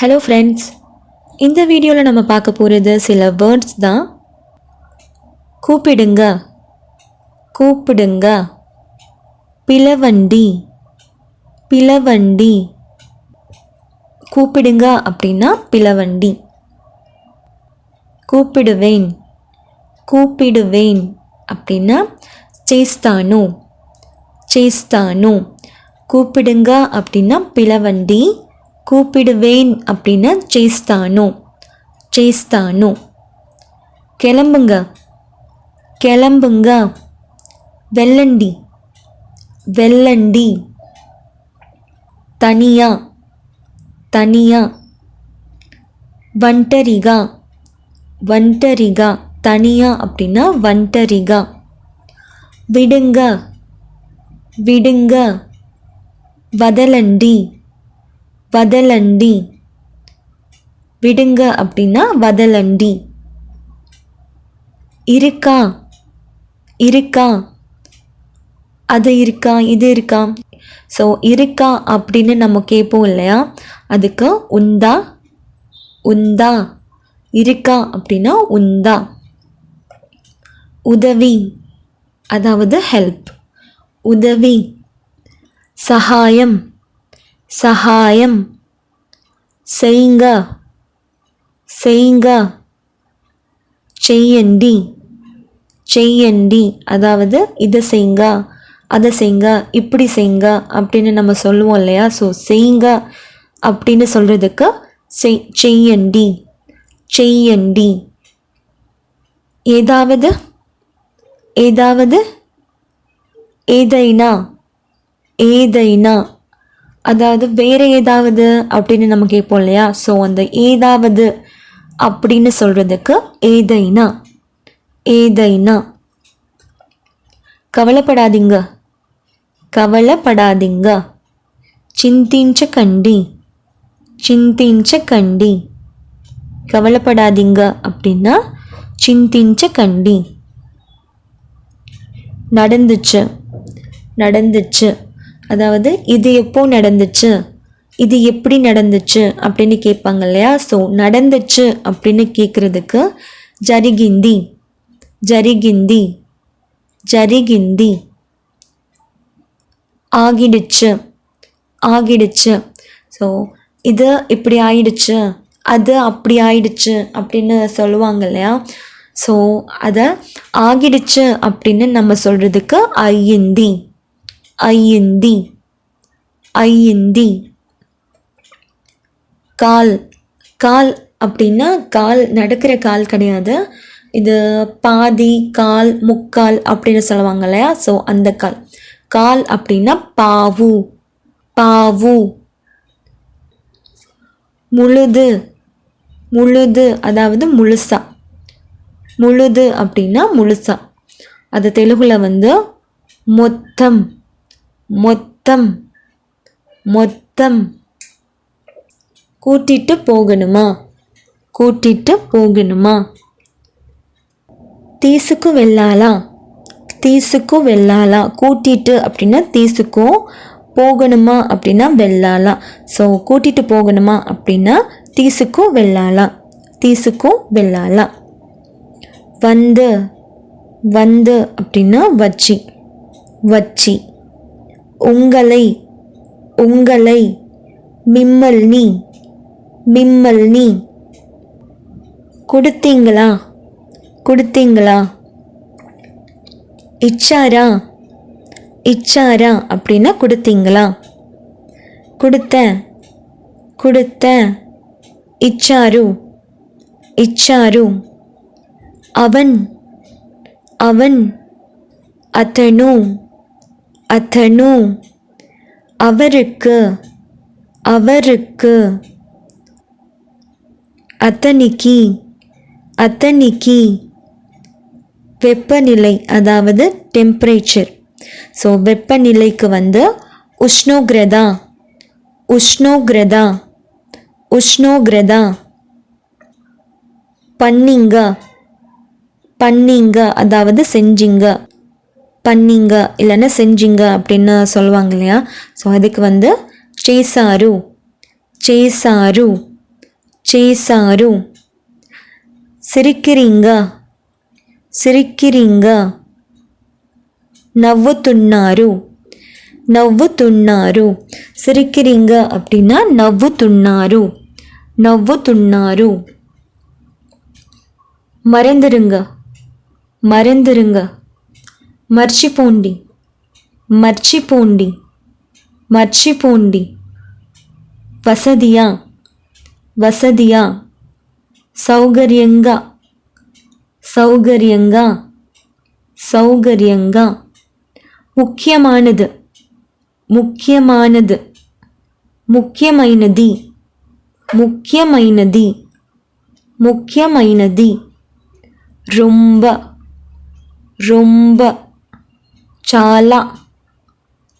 Hello friends இந்த வீடியோவில் நம்ம பார்க்க போகிறது சில வேர்ட்ஸ் தான். கூப்பிடுங்க. கூப்பிடுங்க. பிளவண்டி. பிளவண்டி. கூப்பிடுங்க அப்படின்னா பிளவண்டி. கூப்பிடுவேன். கூப்பிடுவேன் அப்படின்னா சேஸ்தானோ. சேஸ்தானோ. கூப்பிடுங்க அப்படின்னா பிளவண்டி. கூப்பிடுவேன் அப்படின்னா சேஸ்தானோ? சேஸ்தானோ? கிளம்புங்க. கிளம்புங்க. வெள்ளண்டி. வெள்ளண்டி. தனியா. தனியா. வண்டரிகா. வண்டரிகா. தனியா அப்படின்னா வண்டரிகா. விடுங்க. விடுங்க. வதலண்டி. வதலண்டி. விடுங்க அப்படின்னா வதலண்டி. இருக்கா? இருக்கா? அது இருக்கா? இது இருக்கா? ஸோ இருக்கா அப்படின்னு நம்ம கேட்போம் இல்லையா? அதுக்கு உந்தா உந்தா. இருக்கா அப்படின்னா உந்தா. உதவி அதாவது ஹெல்ப் உதவி சகாயம். சகாயம். செய்யுங்க செய்யுங்க செய்யண்டி. செய்யண்டி. அதாவது இதை செய்யுங்க அதை செய்யுங்க இப்படி செய்யுங்க அப்படின்னு நம்ம சொல்லுவோம் இல்லையா? ஸோ செய்யுங்க அப்படின்னு சொல்கிறதுக்கு செய் செய்யண்டி. செய்யண்டி. ஏதாவது ஏதாவது ஏதைனா ஏதைனா. அதாவது வேற ஏதாவது அப்படின்னு நம்ம கேட்போம் இல்லையா ஸோ அந்த ஏதாவது அப்படின்னு சொல்கிறதுக்கு ஏதைனா ஏதைனா కవలపడాదింగ కవలపడాదింగ చింతించకండి చింతించకండి కవలపడాదింగ அப்படின்னா చింతించకండి நடந்துச்சு நடந்துச்சு அதாவது இது எப்போ நடந்துச்சு? இது எப்படி நடந்துச்சு? அப்படின்னு கேட்பாங்க இல்லையா? ஸோ நடந்துச்சு அப்படின்னு கேட்குறதுக்கு ஜரிகிந்தி ஜரிகிந்தி ஜரிகிந்தி. ஆகிடுச்சு ஆகிடுச்சு. ஸோ இது இப்படி ஆயிடுச்சு அது அப்படி ஆயிடுச்சு அப்படின்னு சொல்லுவாங்க இல்லையா? ஸோ அதை ஆகிடுச்சு அப்படின்னு நம்ம சொல்கிறதுக்கு ஐயந்தி. ஐயந்தி ஐயந்தி கால் கால் அப்படின்னா கால் நடக்கிற கால் கிடையாது. இது பாதி கால் முக்கால் அப்படின்னு சொல்லுவாங்க இல்லையா? ஸோ அந்த கால். கால் அப்படின்னா பாவு பாவு. முழுது முழுது அதாவது முழுசா. முழுது அப்படின்னா முழுசா. அது தெலுகில் வந்து மொத்தம். மொத்தம் மொத்தம் கூட்டிட்டு போகணுமா? கூட்டிட்டு போகணுமா? தீசுக்கு வெள்ளாலா தீசுக்கு வெள்ளாலா கூட்டிட்டு அப்படின்னா தீசுக்கும் போகணுமா அப்படின்னா வெள்ளாலா ஸோ கூட்டிட்டு போகணுமா அப்படின்னா தீசுக்கும் வெள்ளாலா தீசுக்கும் வெள்ளாலா வந்து வந்து அப்படின்னா வச்சி. வச்சி. உங்களை உங்களை மிம்மல்னி மிம்மல்னி கொடுத்தீங்களா? கொடுத்தீங்களா? இச்சாரா? இச்சாரா அப்படின்னா கொடுத்தீங்களா? கொடுத்தேன். கொடுத்தேன். இச்சாரு. இச்சாரு. அவன். அவன். அத்தனு. அத்தனும் அவருக்கு அவருக்கு. அத்தனிக்கு அத்தனிக்கு. வெப்பநிலை அதாவது டெம்பரேச்சர் ஸோ வெப்பநிலைக்கு வந்து உஷ்ணோகிரதா உஷ்ணோகிரதா உஷ்ணோகிரதா. பண்ணிங்க பண்ணிங்க அதாவது செஞ்சிங்க. பண்ணிங்க இல்லைன்னா செஞ்சிங்க அப்படின்னு சொல்லுவாங்க இல்லையா ஸோ அதுக்கு வந்து చేశారు చేశారు చేశారు సిరికిరింగ సిరికిరింగ నవ్వుతున్నారు నవ్వుతున్నారు సిరికిరింగ அப்படின்னா నవ్వుతున్నారు నవ్వుతున్నారు మరెందురుంగ మరెందురుంగ మర్చిపోండి మర్చిపోండి మర్చిపోండి వసదియా వసదియా సౌకర్యంగా సౌకర్యంగా సౌకర్యంగా ముఖ్యమానది ముఖ్యమానది ముఖ్యమైనది ముఖ్యమైనది ముఖ్యమైనది రొంబ రొంబ చాలా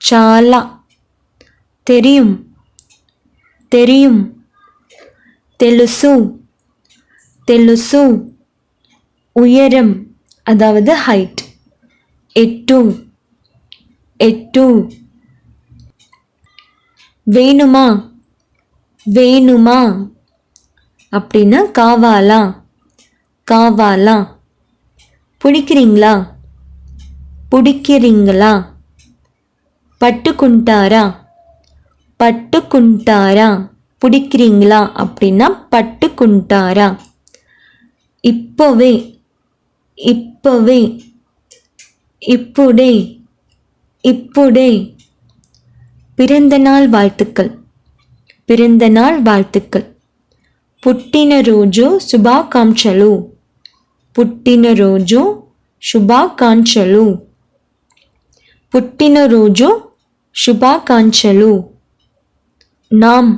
చాలా தெரியும் தெரியும் తెలుసు తెలుసు உயரம் அதாவது ஹைட் எட்டு எட்டு வேணுமா வேணுமா அப்படின்னா காவாலா காவாலா பிடிக்கிறீங்களா பிடிக்கிறீங்களா பட்டுக்குண்டாரா பட்டுக்குண்டாரா பிடிக்கிறீங்களா அப்படின்னா பட்டுக்குண்டாரா இப்போவே இப்போவே இப்புடே இப்புடே பிறந்த நாள் வாழ்த்துக்கள் பிறந்த நாள் வாழ்த்துக்கள் పుట్టినరోజు శుభాకాంక్షలు పుట్టినరోజు శుభాకాంక్షలు పుట్టినరోజు శుభాకాంక్షలు நாம்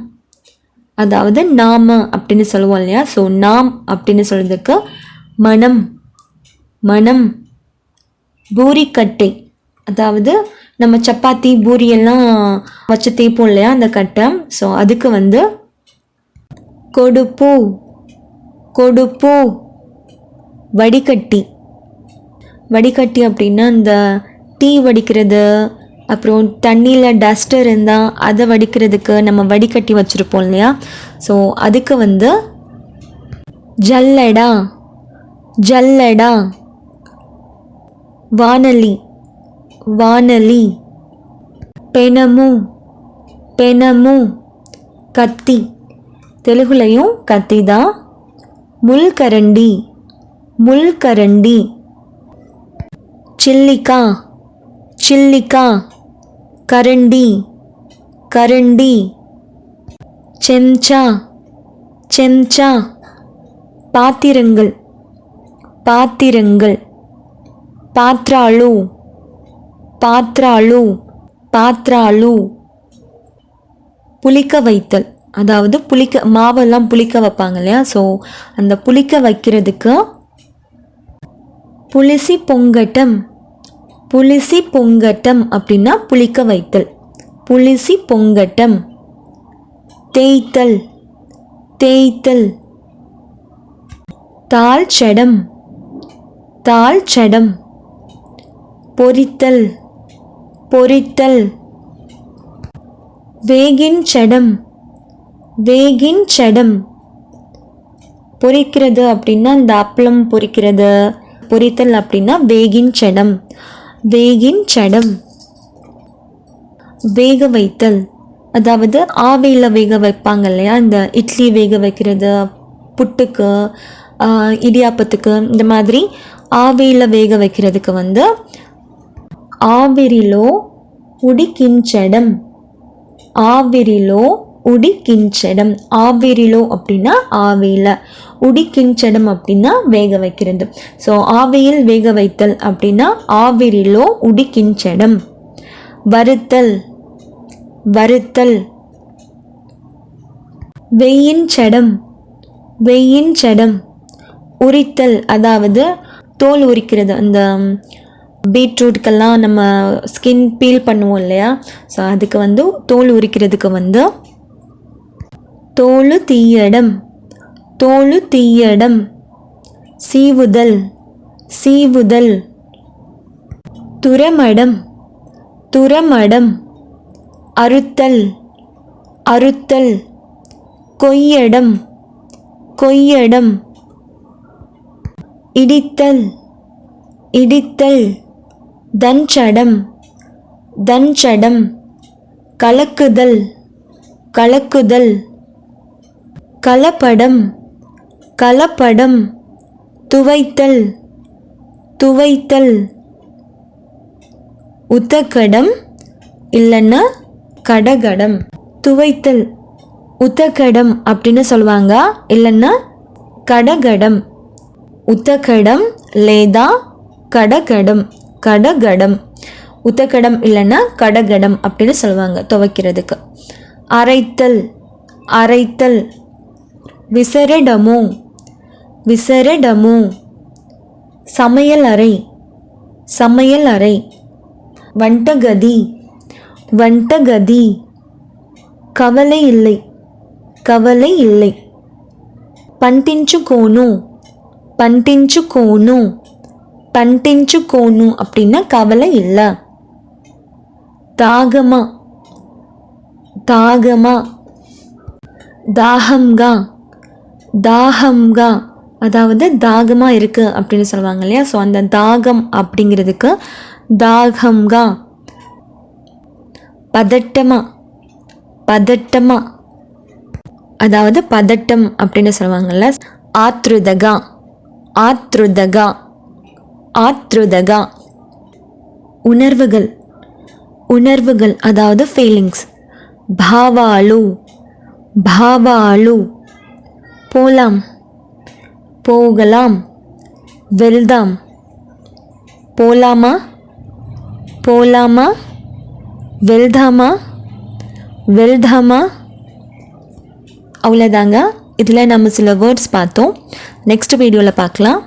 அதாவது நாம அப்படின்னு சொல்லுவோம் இல்லையா ஸோ நாம் அப்படின்னு சொல்றதுக்கு மனம் மனம் பூரிக்கட்டை அதாவது நம்ம சப்பாத்தி பூரி எல்லாம் வச்சு தேய்ப்போம் இல்லையா அந்த கட்டை ஸோ அதுக்கு வந்து கொடுப்பு கொடுப்பு வடிகட்டி வடிகட்டி அப்படின்னா இந்த டீ வடிக்கிறது அப்புறம் தண்ணியில் டஸ்ட் இருந்தால் அதை வடிக்கிறதுக்கு நம்ம வடிகட்டி வச்சுருப்போம் இல்லையா? ஸோ அதுக்கு வந்து ஜல்லடா ஜல்லடா வானலி வானலி பெனமும் பெனமும் கத்தி. தெலுங்குலையும் கத்தி தான். முள்கரண்டி முள்கரண்டி. சில்லிக்கா. சில்லிக்கா கரண்டி கரண்டி. செம்சா செம்சா. பாத்திரங்கள் பாத்திரங்கள். பாத்ராளு பாத்ராளு பாத்ராளு புளிக்க வைத்தல் அதாவது புளிக்க மாவெல்லாம் புளிக்க வைப்பாங்க இல்லையா? ஸோ அந்த புளிக்க வைக்கிறதுக்கு புளிசி பொங்கட்டம். புளிசி பொங்கட்டம் அப்படின்னா புளிக்க வைத்தல். புளிசி பொங்கட்டம். தேய்த்தல். தேய்த்தல். தாழ்ச்சடம். தாழ்ச்சடம். பொரித்தல் பொரித்தல் வேகின் சடம். வேகின் சடம். பொரிக்கிறது அப்படின்னா இந்த அப்பளம் பொரிக்கிறது பொரித்தல் அப்படின்னா வேகின் சடம். வேகின் சடம். வேக வைத்தல். அதாவது ஆவியில் வேக வைப்பாங்க இல்லையா? இந்த இட்லி வேக வைக்கிறது புட்டுக்கு இடியாப்பத்துக்கு இந்த மாதிரி ஆவியில் வேக வைக்கிறதுக்கு வந்து ஆவிரிலோ உடிக்கின்றடம் ஆவிரிலோ உடிக்கிஞ்சடம் ஆவிரிலோ அப்படின்னா ஆவியில். உடிக்கிஞ்சடம் அப்படின்னா வேக வைக்கிறது. ஸோ ஆவியில் வேக வைத்தல் அப்படின்னா ஆவிரிலோ உடிக்கிஞ்சடம் வறுத்தல் வறுத்தல் வெயின் சடம் வெய்யின் சடம் உரித்தல் அதாவது தோல் உரிக்கிறது. அந்த பீட்ரூட்டுக்கெல்லாம் நம்ம ஸ்கின் பீல் பண்ணுவோம் இல்லையா? ஸோ அதுக்கு வந்து தோல் உரிக்கிறதுக்கு வந்து தோலு தீயடம் தோலு தீயடம். சீவுதல் சீவுதல். துரமடம் துரமடம். அறுத்தல் அறுத்தல். கொய்யடம் கொய்யடம். இடித்தல் இடித்தல். தஞ்சடம் தஞ்சடம் கலக்குதல் கலக்குதல். கலப்படம் கலப்படம் துவைத்தல் துவைத்தல். உத்தக்கடம் இல்லைன்னா கடகடம். துவைத்தல் உத்தக்கடம் அப்படின்னு சொல்லுவாங்க. இல்லைன்னா கடகடம். உத்தக்கடம் லேதா கடகடம் கடகடம். உத்தக்கடம் இல்லைன்னா கடகடம் அப்படின்னு சொல்லுவாங்க துவைக்கிறதுக்கு. அரைத்தல் அரைத்தல். விசரடமோ விசரடமோ சமையல் அறை சமையல் அறை வண்டகதி வண்டகதி கவலை இல்லை கவலை இல்லை పంటించుకోను పంటించుకోను పంటించుకోను அப்படின்னா கவலை இல்லை தாகமா தாகமா தாகம்கா தாகம்கா. அதாவது தாகமாக இருக்குது அப்படின்னு சொல்லுவாங்க இல்லையா? ஸோ அந்த தாகம் அப்படிங்கிறதுக்கு தாகம்கா. பதட்டமாக பதட்டமாக அதாவது பதட்டம் அப்படின்னு சொல்லுவாங்கள்ல ஆத்ருதகா. ஆத்ருதகா. ஆத்ருதகா. உணர்வுகள். உணர்வுகள் அதாவது ஃபீலிங்ஸ் பாவாலு. பாவாலு. போலாம் போகலாம். வெல்தாம். போலாமா? போலாமா? வெல்தாமா? வெல்தாமா? அவ்வளோதாங்க இதில் நம்ம சில வேர்ட்ஸ் பார்த்தோம். நெக்ஸ்ட் வீடியோவில் பார்க்கலாம்.